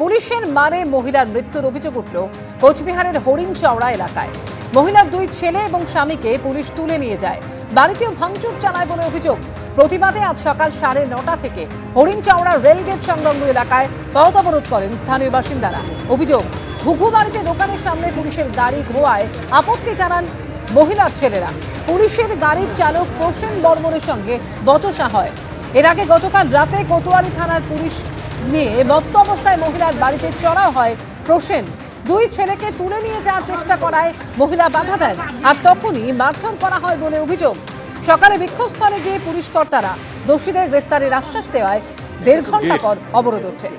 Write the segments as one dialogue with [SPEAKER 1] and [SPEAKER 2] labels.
[SPEAKER 1] পুলিশের মারে মহিলার মৃত্যুর অভিযোগ উঠল কোচবিহারের হরিণ চওড়া এলাকায়। মহিলার দুই ছেলে এবং স্বামীকে পুলিশ তুলে নিয়ে যায়। বাড়িতেও ভাঙচুর চালায় বলে অভিযোগ। প্রতিবাদে আজ সকাল সাড়ে নটা থেকে হরিণ চওড়া রেলগেট সংলগ্ন এলাকায় পথ অবরোধ করেন স্থানীয় বাসিন্দারা। অভিযোগ, ঘুঘু বাড়িতে দোকানের সামনে পুলিশের গাড়ি ধোয়ায় আপত্তি জানান মহিলার ছেলেরা। পুলিশের গাড়ির চালক প্রসেন বর্মনের সঙ্গে বচসা হয়। এর আগে গতকাল রাতে কোতোয়ালি থানার পুলিশ নিয়ে মত্ত অবস্থায় মহিলার বাড়িতে চড়া হয় প্রসেন। দুই ছেলেকে তুলে নিয়ে যাওয়ার চেষ্টা করায় মহিলা বাধা দেন আর তখনই মারধর করা হয় বলে অভিযোগ। সকালে বিক্ষোভস্থলে গিয়ে পুলিশ কর্তারা দোষীদের গ্রেফতারের আশ্বাস দেওয়ায় দেড় ঘণ্টা পর অবরোধ ওঠে।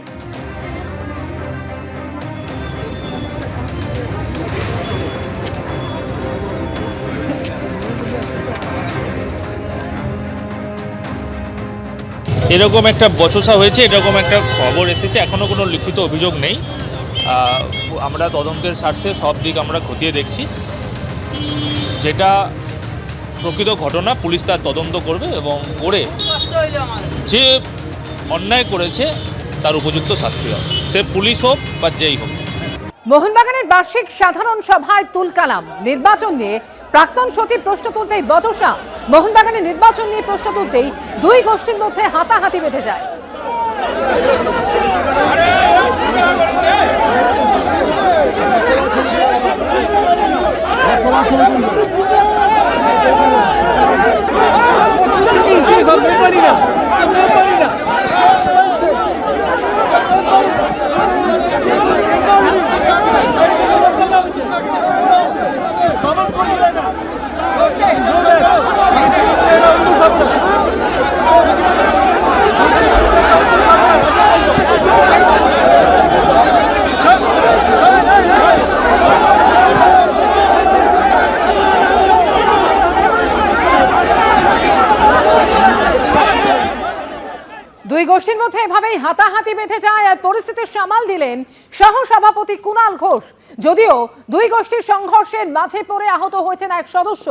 [SPEAKER 2] এরকম একটা বচসা হয়েছে, এরকম একটা খবর এসেছে। এখনও কোনো লিখিত অভিযোগ নেই। আমরা তদন্তের স্বার্থে সব দিক আমরা খতিয়ে দেখছি। যেটা প্রকৃত ঘটনা, পুলিশ তার তদন্ত করবে এবং করে যে অন্যায় করেছে, তার উপযুক্ত শাস্তি হবে। সে পুলিশ হোক বা যেই হোক।
[SPEAKER 1] মোহনবাগানের বার্ষিক সাধারণ সভায় তুলকালাম। নির্বাচন নিয়ে প্রাক্তন সচিব প্রশ্ন তুলতেই বচসা। মোহনবাগানের নির্বাচন নিয়ে প্রশ্ন তুলতেই দুই গোষ্ঠীর মধ্যে হাতাহাতি বেঁধে যায়। দুই গোষ্ঠীর মধ্যে এভাবেই হাতাহাতি বেঁধে যায় আর পরিস্থিতি সামাল দিলেন সহ সভাপতি কুণাল ঘোষ। যদিও দুই গোষ্ঠীর সংঘর্ষের মাঝে পড়ে আহত হয়েছেন এক সদস্য।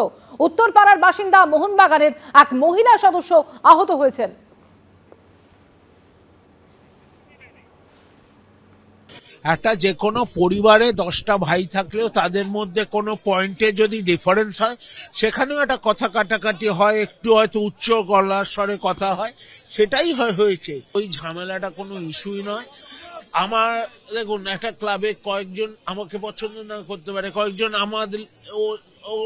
[SPEAKER 1] উত্তরপাড়ার বাসিন্দা মোহনবাগানের এক মহিলা সদস্য আহত হয়েছেন।
[SPEAKER 3] একটা যে কোনো পরিবারে দশটা ভাই থাকলেও তাদের মধ্যে কোনো পয়েন্টে যদি ডিফারেন্স হয়, সেখানেও একটা কথা কাটাকাটি হয়, একটু হয়তো উচ্চ গলার স্বরে কথা হয়, সেটাই হয় হয়েছে। ওই ঝামেলাটা কোনো ইস্যুই নয়। আমার, দেখুন, একটা ক্লাবে কয়েকজন আমাকে পছন্দ না করতে পারে, কয়েকজন আমাদের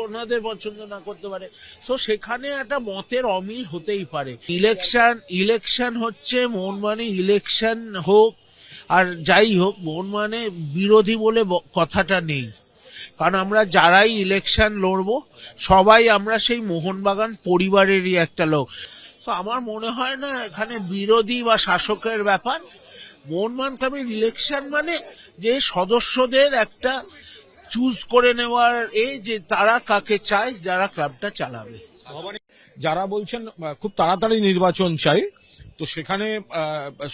[SPEAKER 3] ওনাদের পছন্দ না করতে পারে। সো সেখানে একটা মতের অমিল হতেই পারে। ইলেকশন ইলেকশন হচ্ছে, মন মানে ইলেকশন হোক আর যাই হোক, মন মানে বিরোধী বলে কথাটা নেই। কারণ আমরা যারাই ইলেকশন লড়বো, সবাই আমরা সেই মোহনবাগান পরিবারেরই একটা লোক। তো আমার মনে হয় না এখানে বিরোধী বা শাসকের ব্যাপার। মোহনবাগান ক্লাবের ইলেকশন মানে যে সদস্যদের একটা চুজ করে নেওয়ার এ যে তারা কাকে চায়, যারা ক্লাবটা চালাবে।
[SPEAKER 4] যারা বলছেন, খুব তাড়াতাড়ি নির্বাচন চাই। তো সেখানে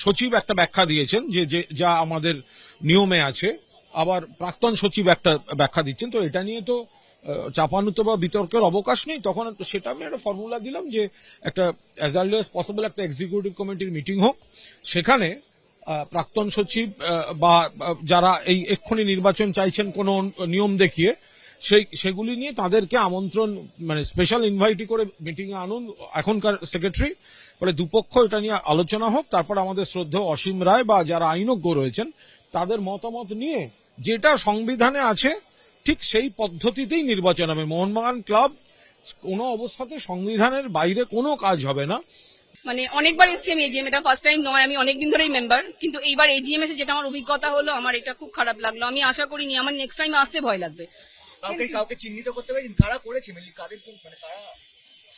[SPEAKER 4] সচিব একটা ব্যাখ্যা দিয়েছেন যে যে আমাদের নিয়মে আছে। আবার প্রাক্তন সচিব একটা ব্যাখ্যা দিচ্ছেন। তো এটা নিয়ে তো চাপানুতো বা বিতর্কের অবকাশ নেই। তখন সেটা আমি একটা ফর্মুলা দিলাম যে, একটা অ্যাজ আর্লি অ্যাজ পসিবল একটা এক্সিকিউটিভ কমিটির মিটিং হোক। সেখানে প্রাক্তন সচিব বা, যারা এই এক্ষুনি নির্বাচন চাইছেন কোনো নিয়ম দেখিয়ে সেই, সেগুলি নিয়ে তাদেরকে আমন্ত্রণ মানে স্পেশাল ইনভাইটি করে মিটিং এ আনুন। এখনকার সেক্রেটারি ফলে দুপক্ষ এটা নিয়ে আলোচনা হোক। তারপর আমাদের শ্রদ্ধেয় অসীম রায় বা যারা আইনজ্ঞ রয়েছেন, তাদের মতামত নিয়ে যেটা সংবিধানে আছে, ঠিক সেই পদ্ধতিতেই নির্বাচন হবে। মোহনবাগান ক্লাব, কোনো অবস্থাতে সংবিধানের বাইরে কোনো কাজ হবে না।
[SPEAKER 5] মানে অনেকবার এসেছি আমি এজিএম এটা ফার্স্ট টাইম নয়, আমি অনেকদিন ধরেই মেম্বার কিন্তু এইবার এজিএম এসে যেটা আমার অভিজ্ঞতা হলো, আমার এটা খুব খারাপ লাগল। আমি আশা করিনি, আমার নেক্সট টাইম আসতে ভয় লাগবে।
[SPEAKER 6] কাউকে কাউকে চিহ্নিত করতে পারেন কারা করেছে মেনলি কাদের জন্য? মানে কারা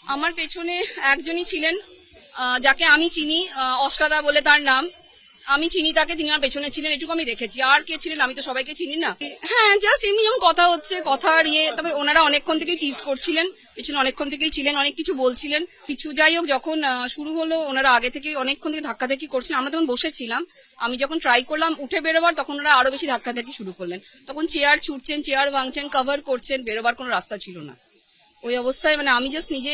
[SPEAKER 5] আমার পেছনে একজনই ছিলেন যাকে আমি চিনি অষ্টাদা বলে তার নাম। আমি চিনি, তাকে তিনি আমার পেছনে ছিলেন, এটুকু আমি দেখেছি। আর কে ছিলেন? আমি তো সবাইকে চিনি না। হ্যাঁ জাস্ট এমনি যেমন কথা হচ্ছে, কথার ইয়ে তবে ওনারা অনেকক্ষণ থেকেই টিজ করছিলেন, পেছনে অনেকক্ষণ থেকেই ছিলেন, অনেক কিছু বলছিলেন। কিছু যাই হোক, যখন শুরু হলো, ওনারা আগে থেকে অনেকক্ষণ থেকে ধাক্কা ধাক্কি করছিলেন। আমরা তখন বসেছিলাম। আমি যখন ট্রাই করলাম উঠে বেরোবার, তখন ওরা আরও বেশি ধাক্কা ধাক্কি শুরু করলেন। তখন চেয়ার ছুটছেন চেয়ার ভাঙছেন কভার করছেন, বেরোবার কোনো রাস্তা ছিল না। ওই অবস্থায় মানে আমি জাস্ট নিজে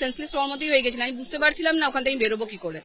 [SPEAKER 5] সেন্সলেস মতোই হয়ে গেছিলাম। আমি বুঝতে পারছিলাম না, ওখান থেকে আমি বেরোবো কি করে।